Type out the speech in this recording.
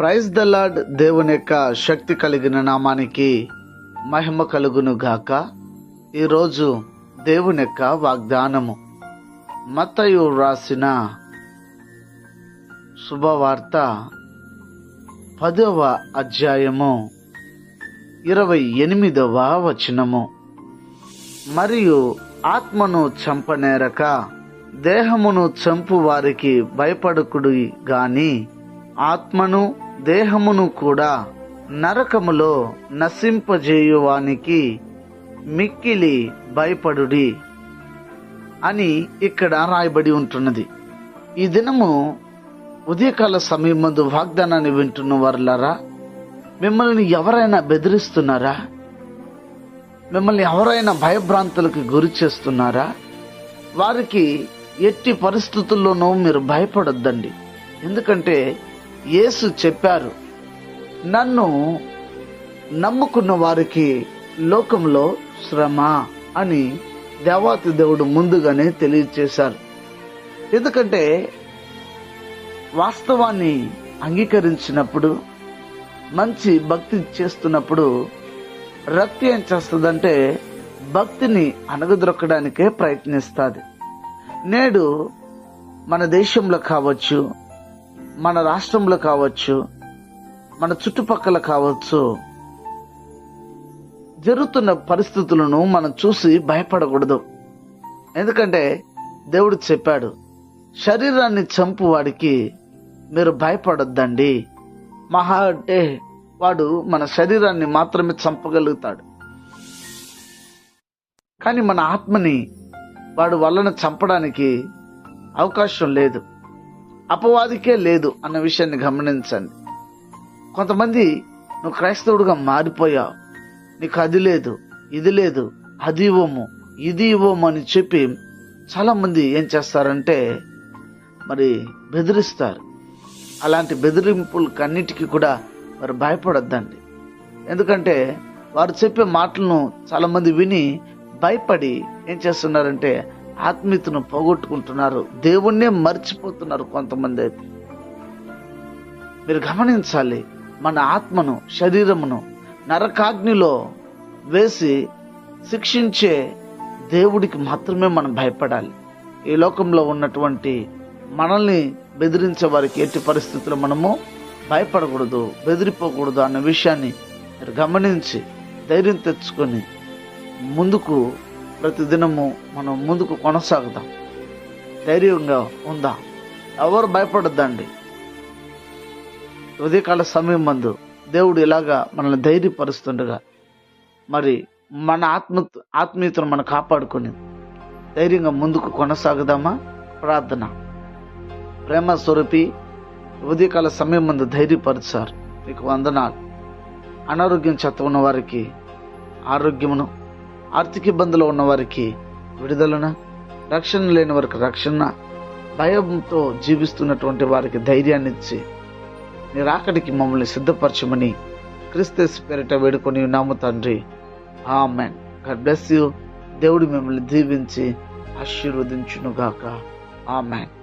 Praise the lord దేవుని యొక్క శక్తి కలిగిన నామానికి మహిమ కలుగును గాక. ఈరోజు దేవుని యొక్క వాగ్దానము. మతయు రాసిన శుభవార్త పదవ అధ్యాయము ఇరవై ఎనిమిదవ వచనము. మరియు ఆత్మను చంపనేరక దేహమును చంపు వారికి భయపడకుడు గాని ఆత్మను దేహమును కూడా నరకములో నశింపజేయువానికి మిక్కిలి భయపడుడి అని ఇక్కడ రాయబడి ఉంటున్నది. ఈ దినము ఉదయకాల సమయం ముందు వాగ్దానాన్ని వింటున్న వారులారా మిమ్మల్ని ఎవరైనా బెదిరిస్తున్నారా? మిమ్మల్ని ఎవరైనా భయభ్రాంతులకు గురి చేస్తున్నారా? వారికి ఎట్టి పరిస్థితుల్లోనూ మీరు భయపడొద్దండి. ఎందుకంటే యేసు చెప్పారు నన్ను నమ్ముకున్న వారికి లోకంలో శ్రమ అని దేవాతి దేవుడు ముందుగానే తెలియచేశారు. ఎందుకంటే వాస్తవాన్ని అంగీకరించినప్పుడు మంచి భక్తి చేస్తున్నప్పుడు రక్తి ఏం చేస్తుందంటే భక్తిని అణగదొక్కడానికే ప్రయత్నిస్తుంది. నేడు మన దేశంలో కావచ్చు మన రాష్ట్రంలో కావచ్చు మన చుట్టుపక్కల కావచ్చు జరుగుతున్న పరిస్థితులను మనం చూసి భయపడకూడదు. ఎందుకంటే దేవుడు చెప్పాడు శరీరాన్ని చంపు వాడికి మీరు భయపడొద్దండి. మహా అంటే వాడు మన శరీరాన్ని మాత్రమే చంపగలుగుతాడు. కానీ మన ఆత్మని వాడు వలన చంపడానికి అవకాశం లేదు. అపవాదికే లేదు అన్న విషయాన్ని గమనించండి. కొంతమంది నువ్వు క్రైస్తవుడుగా మారిపోయావు. నీకు అది లేదు ఇది లేదు అది ఇవ్వము ఇది ఇవ్వము అని చెప్పి చాలామంది ఏం చేస్తారంటే మరి బెదిరిస్తారు. అలాంటి బెదిరింపులకన్నిటికీ కూడా మరి భయపడొద్దండి. ఎందుకంటే వారు చెప్పే మాటలను చాలామంది విని భయపడి ఏం చేస్తున్నారంటే ఆత్మీయతను పోగొట్టుకుంటున్నారు. దేవుణ్ణే మర్చిపోతున్నారు కొంతమంది అయితే. మీరు గమనించాలి మన ఆత్మను శరీరమును నరకాగ్నిలో వేసి శిక్షించే దేవుడికి మాత్రమే మనం భయపడాలి. ఈ లోకంలో ఉన్నటువంటి మనల్ని బెదిరించే వారికి ఎట్టి పరిస్థితుల్లో మనము భయపడకూడదు బెదిరిపోకూడదు అన్న విషయాన్ని మీరు గమనించి ధైర్యం తెచ్చుకొని ముందుకు ప్రతిదినము మనం ముందుకు కొనసాగుదాం. ధైర్యంగా ఉందాం. ఎవరు భయపడద్దండి. ఉదయకాల సమయం మందు దేవుడు ఇలాగా మనల్ని ధైర్యపరుస్తుండగా మరి మన ఆత్మ ఆత్మీయతను మనం కాపాడుకుని ధైర్యంగా ముందుకు కొనసాగుదామా? ప్రార్థన. ప్రేమ స్వరూపి ఉదయకాల సమయం మందు ధైర్యపరిచారు మీకు వందనాలు. అనారోగ్యం చెత్త ఉన్న వారికి ఆరోగ్యమును ఆర్థిక ఇబ్బందులు ఉన్నవారికి విడుదలన? రక్షణ లేని వారికి రక్షణ భయంతో జీవిస్తున్నటువంటి వారికి ధైర్యాన్ని ఇచ్చి నీ రాకడికి మమ్మల్ని సిద్ధపరచమని క్రిస్తస్ పేరిట వేడుకొని నాము తండ్రి. ఆమెన్. God bless you. దేవుడు మిమ్మల్ని దీవించి ఆశీర్వదించునుగాక. ఆమెన్.